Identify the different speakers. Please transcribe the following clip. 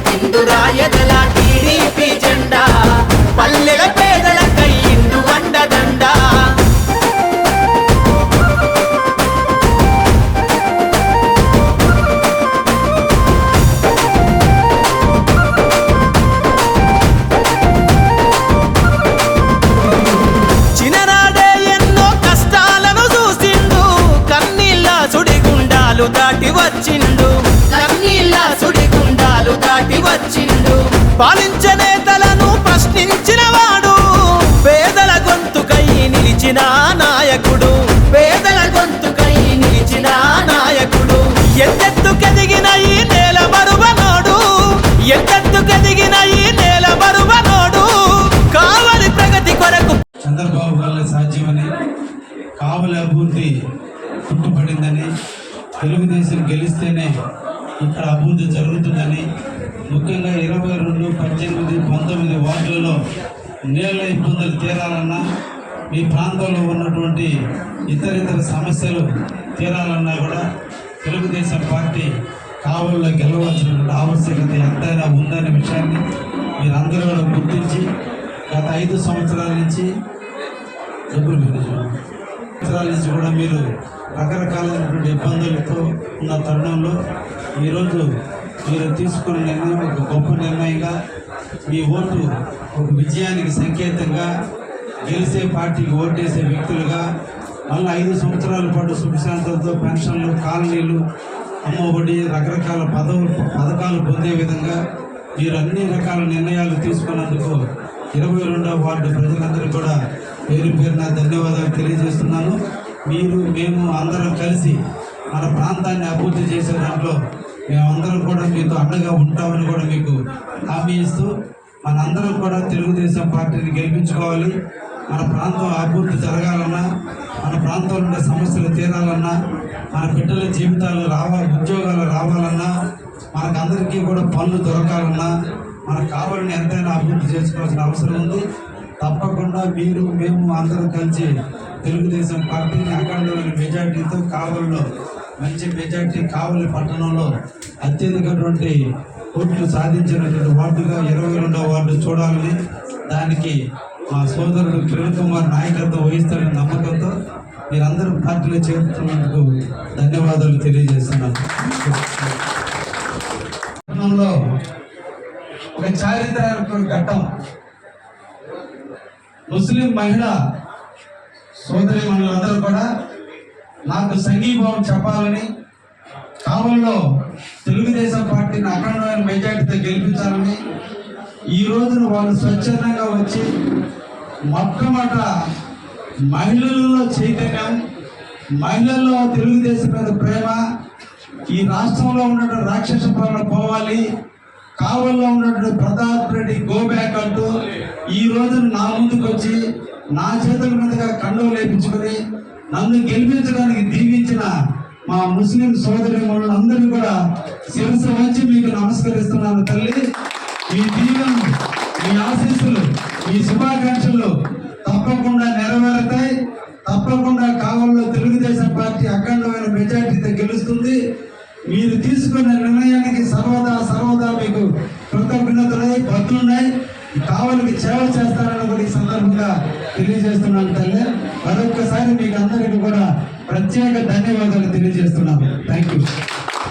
Speaker 1: ఎత్తిండు రాయదల TDP జెండా పల్లెల పేదల కయ్యిండు వండదండా. చిన్ననాడే ఎన్నో కష్టాలను చూసిండు కన్నీళ్ళ సుడిగుండాలు దాటి పాలించే నేతలను ప్రశ్నించిన వాడు పేదల గొంతుకై నిలిచిన నాయకుడు. పేదల గొంతుకై నిలిచిన నాయకుడు. ఎత్తెత్తుకెదిగిన ఈ నేల మరువనోడు ఎత్తెత్తుకెదిగిన ఈ నేల బరువనోడు కావలి ప్రగతి కొరకు
Speaker 2: చంద్రబాబు వల్ల సాధ్యమని కావలి అభివృద్ధి పుట్టుపడిందని తెలుగుదేశం గెలిస్తేనే ఇక్కడ అభివృద్ధి జరుగుతుందని ముఖ్యంగా ఇరవై రెండు పద్దెనిమిది పంతొమ్మిది వార్డులలో నీళ్ళ ఇబ్బందులు తీరాలన్నా మీ ప్రాంతంలో ఉన్నటువంటి ఇతర ఇతర సమస్యలు తీరాలన్నా కూడా తెలుగుదేశం పార్టీ కావుల్లో గెలవాల్సినటువంటి ఆవశ్యకత ఎంతైనా ఉందనే విషయాన్ని మీరందరూ కూడా గుర్తించి గత ఐదు సంవత్సరాల నుంచి డబ్బులు నుంచి కూడా మీరు రకరకాలైనటువంటి ఇబ్బందులతో ఉన్న తరుణంలో ఈరోజు మీరు తీసుకున్న నిర్ణయం ఒక గొప్ప నిర్ణయంగా మీ ఓటు ఒక విజయానికి సంకేతంగా గెలిచే పార్టీకి ఓటేసే వ్యక్తులుగా మళ్ళీ ఐదు సంవత్సరాల పాటు సుఖశాంతులతో పెన్షన్లు కాలనీలు అమ్మఒడి రకరకాల పదవులు పథకాలు పొందే విధంగా మీరు అన్ని రకాల నిర్ణయాలు తీసుకున్నందుకు ఇరవై రెండవ వార్డు ప్రజలందరూ కూడా పేరు పేరున ధన్యవాదాలు తెలియజేస్తున్నాను. మీరు మేము అందరం కలిసి మన ప్రాంతాన్ని అభివృద్ధి చేసే దాంట్లో మేమందరం కూడా మీతో అండగా ఉంటామని కూడా మీకు హామీ ఇస్తూ మనందరం కూడా తెలుగుదేశం పార్టీని గెలిపించుకోవాలి. మన ప్రాంతం అభివృద్ధి జరగాలన్నా మన ప్రాంతంలో ఉండే సమస్యలు తీరాలన్నా మన బిడ్డల జీవితాలు రావాలి ఉద్యోగాలు రావాలన్నా మనకందరికీ కూడా పనులు దొరకాలన్నా మనకు కావాలని ఎంతైనా అభివృద్ధి చేసుకోవాల్సిన అవసరం ఉంది. తప్పకుండా మీరు మేము అందరం కలిసి తెలుగుదేశం పార్టీని అఖండమైన మెజార్టీతో కావలిలో మంచి మెజార్టీ కావలి పట్టణంలో అత్యధికటువంటి ఓట్లు సాధించినటువంటి వార్డుగా ఇరవై రెండవ వార్డు చూడాలని దానికి మా సోదరుడు కిరణ్ కుమార్ నాయకత్వం వహిస్తాడని నమ్మకంతో మీరందరూ పార్టీలో చేరుతున్నందుకు ధన్యవాదాలు తెలియజేస్తున్నాను. పట్టణంలో ఒక చారిత్రాత్మక ఘట్టం ముస్లిం మహిళ సోదరి మనులందరూ కూడా నాకు సంఘీభావం చెప్పాలని కావల్లో తెలుగుదేశం పార్టీని అఖండమైన మెజార్టీతో గెలిపించాలని ఈ రోజున వాళ్ళు స్వచ్ఛందంగా వచ్చి మొట్టమొదట మహిళల్లో చైతన్యం మహిళల్లో తెలుగుదేశం మీద ప్రేమ ఈ రాష్ట్రంలో ఉన్న రాక్షస పాలన పోవాలి. కావల్లో ఉన్నటువంటి ప్రతాప్ రెడ్డి గోబ్యాక్ అంటూ ఈ రోజు నా ముందుకు వచ్చి నా చేతుల మీదుగా కండువ లేపించుకొని నన్ను గెలిపించడానికి దీవించిన మా ముస్లిం సోదరి అందరినీ కూడా శిరస వంచి మీకు నమస్కరిస్తున్నాను తల్లి. మీ దీవెన మీ ఆశీస్సులు మీ శుభాకాంక్షలు తప్పకుండా నెరవేరుతాయి. తప్పకుండా కావల్లో తెలుగుదేశం పార్టీ అఖండమైన మెజార్టీతో గెలుస్తుంది. మీరు తీసుకున్న నిర్ణయం కావలికి సేవ చేస్తారని కూడా ఈ సందర్భంగా తెలియజేస్తున్నాను తల్లి. మరొకసారి మీకు అందరికీ కూడా ప్రత్యేక ధన్యవాదాలు తెలియజేస్తున్నాను. Thank you